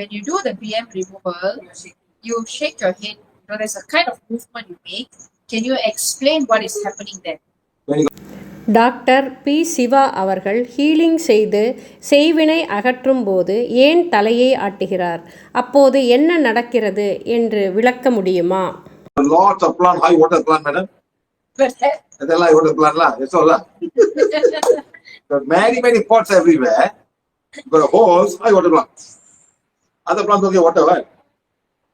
when you do the BM removal, you shake your head. You know, there's a kind of movement you make. Can you explain what is happening there? Doctor P Siva அவர்கள் healing செய்து செய்வினை அகற்றும் போது ஏன் தலையை ஆட்டுகிறார் அப்போது என்ன நடக்கிறது என்று விளக்க முடியுமா அதெல்லாம் many Other plants okay, whatever.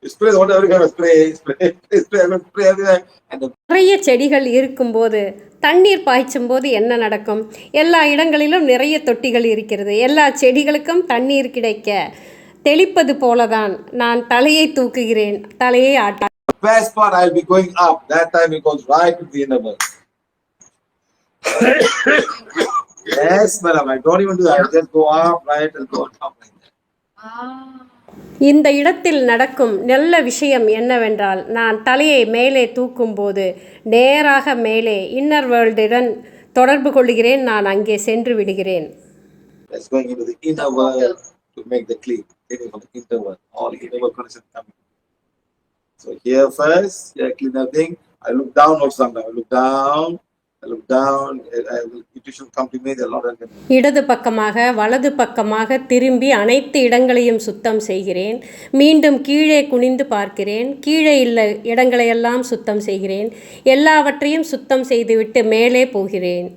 You spray the water everywhere, spray, spray, spray, spray, spray everywhere. And the நிறைய செடிகள் இருக்கும்போது தண்ணீர் பாய்ச்சும் போது என்ன நடக்கும் எல்லா இடங்களிலும் நிறைய தொட்டிகள் இருக்கிறது எல்லா செடிகளுக்கும் தண்ணீர் கிடைக்க தெளிப்பது போலதான் நான் தலையை தூக்குகிறேன் தலையை ஆட்ட part, I'll be going up. That time it goes right to the inner world. yes, madam. I don't even do that. I just go up, right, and go up like that. ah, இந்த இடத்தில் நடக்கும் நல்ல விஷயம் என்னவென்றால் நான் தலையை மேலே தூக்கும்போது நேராக மேலே இன்னர் வேர்ல்டுடன் தொடர்பு கொள்கிறேன் நான் அங்கே சென்று விடுகிறேன் இடது பக்கமாக வலது பக்கமாக திரும்பி அனைத்து இடங்களையும் சுத்தம் செய்கிறேன் மீண்டும் கீழே குனிந்து பார்க்கிறேன் கீழே உள்ள இடங்களையெல்லாம் சுத்தம் செய்கிறேன் எல்லாவற்றையும் சுத்தம் செய்துவிட்டு மேலே போகிறேன்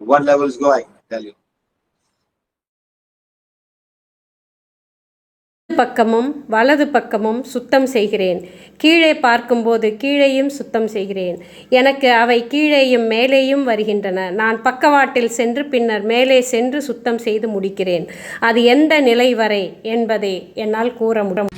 what level is going? Tell you. பக்கமும் வலது பக்கமும் சுத்தம் செய்கிறேன். கீழே பார்க்கும்போது கீழேயும் சுத்தம் செய்கிறேன். எனக்கு அவை கீழேயும் மேலேயும் வருகின்றன. நான் பக்கவாட்டில் சென்று பின்னர் மேலே சென்று சுத்தம் செய்து முடிக்கிறேன். அது எந்த நிலை வரை என்பதை என்னால் கூற முடியும்.